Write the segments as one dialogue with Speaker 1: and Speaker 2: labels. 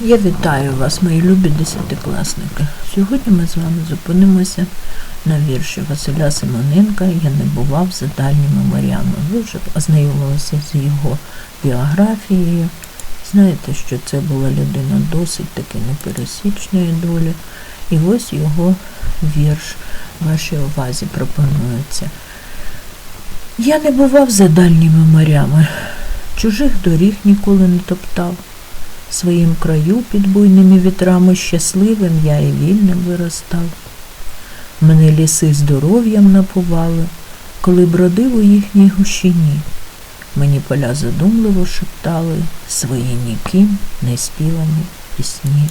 Speaker 1: Я вітаю вас, мої любі десятикласники. Сьогодні ми з вами зупинимося на вірші Василя Симоненка Я не бував за дальніми морями. Ви вже ознайомилися з його біографією. Знаєте, що це була людина досить таки непересічної долі. І ось його вірш вашій увазі пропонується. Я не бував за дальніми морями, чужих доріг ніколи не топтав. Своїм краю під буйними вітрами щасливим я і вільним виростав. Мене ліси здоров'ям напували, коли бродив у їхній гущині. Мені поля задумливо шептали свої ніким неспівані пісні.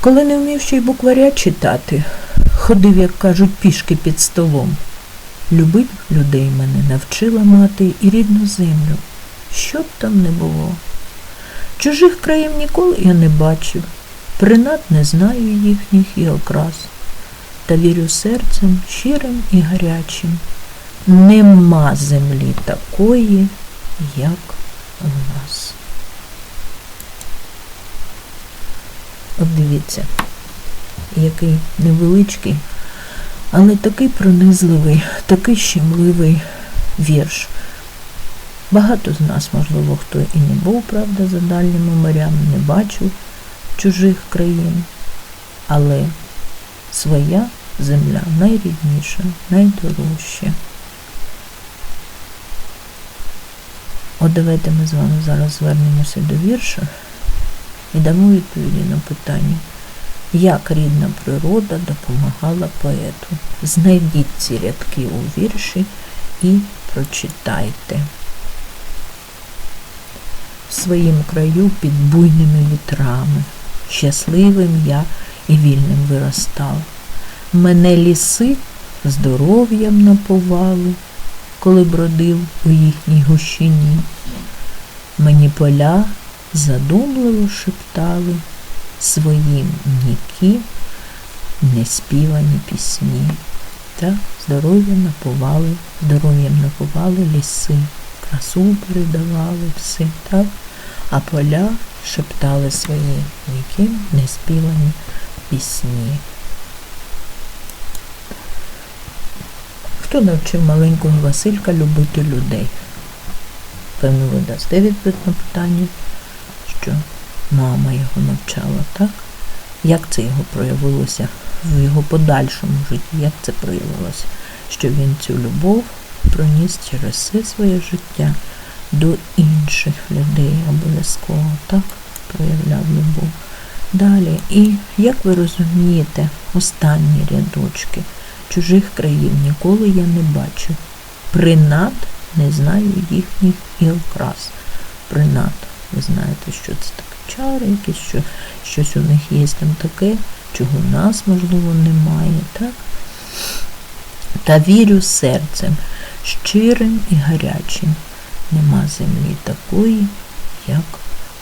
Speaker 1: Коли не вмів ще й букваря читати, ходив, як кажуть, пішки під столом. Любить людей мене навчила мати і рідну землю, що б там не було. Чужих країв ніколи я не бачив, принад не знаю їхніх і окрас, та вірю серцем щирим і гарячим. Нема землі такої, як у нас. От дивіться, який невеличкий, але такий пронизливий, такий щемливий вірш. Багато з нас, можливо, хто і не був, правда, за дальніми морями, не бачив чужих країн, але своя земля найрідніша, найдорожча. От давайте ми з вами зараз звернемося до вірша і дамо відповіді на питання, як рідна природа допомагала поету. Знайдіть ці рядки у вірші і прочитайте своїм краю під буйними вітрами. Щасливим я і вільним виростав. Мене ліси здоров'ям наповали, коли бродив у їхній гущині. Мені поля задумливо шептали своїм нікі неспівані пісні. Та здоров'ям наповали, здоров'ям наповали ліси красу передавали все, так? А поля шептали свої ніким неспівані пісні. Хто навчив маленького Василька любити людей? Певно, ви дасте відповідь на питання, що мама його навчала, так? Як це його проявилося в його подальшому житті? Як це проявилося? Що він цю любов проніс через все своє життя до інших людей обов'язково так проявляв любов. Далі, і як ви розумієте, останні рядочки чужих країв ніколи я не бачив. Принад не знаю їхніх і окрас. Принад, ви знаєте, що це таке чари, якісь, що щось у них є там таке, чого в нас, можливо, немає. так? Та вірю серцем, щирим і гарячим. Нема землі такої, як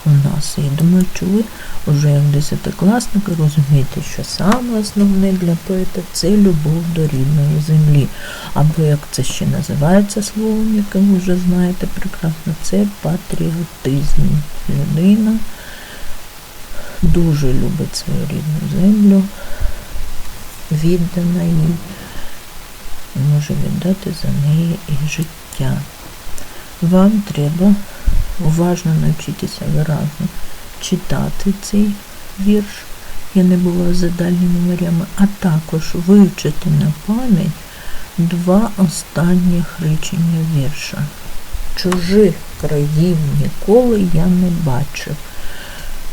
Speaker 1: у нас. І думаю, що ви вже як десятикласники розумієте, що саме основне для поета це любов до рідної землі. Або як це ще називається словом, яке ви вже знаєте прекрасно, це патріотизм. Людина дуже любить свою рідну землю, віддана їй може віддати за неї і життя. Вам треба уважно навчитися виразно читати цей вірш, я не була за дальніми морями, а також вивчити на пам'ять два останніх речення вірша. Чужих країв ніколи я не бачив,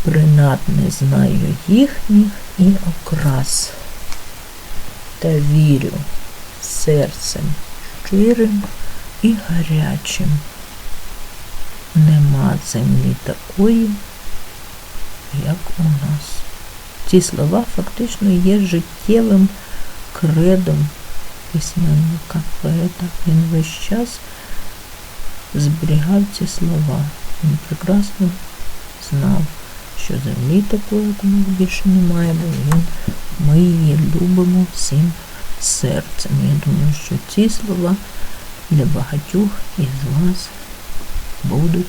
Speaker 1: принад не знаю їхніх і окрас. Та вірю серцем щирим і гарячим. Нема землі такої, як у нас. Ці слова фактично є життєвим кредом письменника, поета. Він весь час зберігав ці слова. Він прекрасно знав, що землі такої, у нас більше немає, бо він, ми її любимо всім серцем. Я думаю, що ці слова для багатьох із вас будуть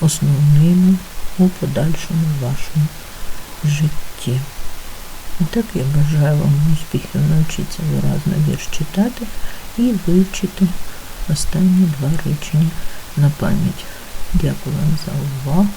Speaker 1: основними у подальшому вашому житті. Так я бажаю вам успіхів навчитися виразно вірш читати і вивчити останні два речення на пам'ять. Дякую вам за увагу.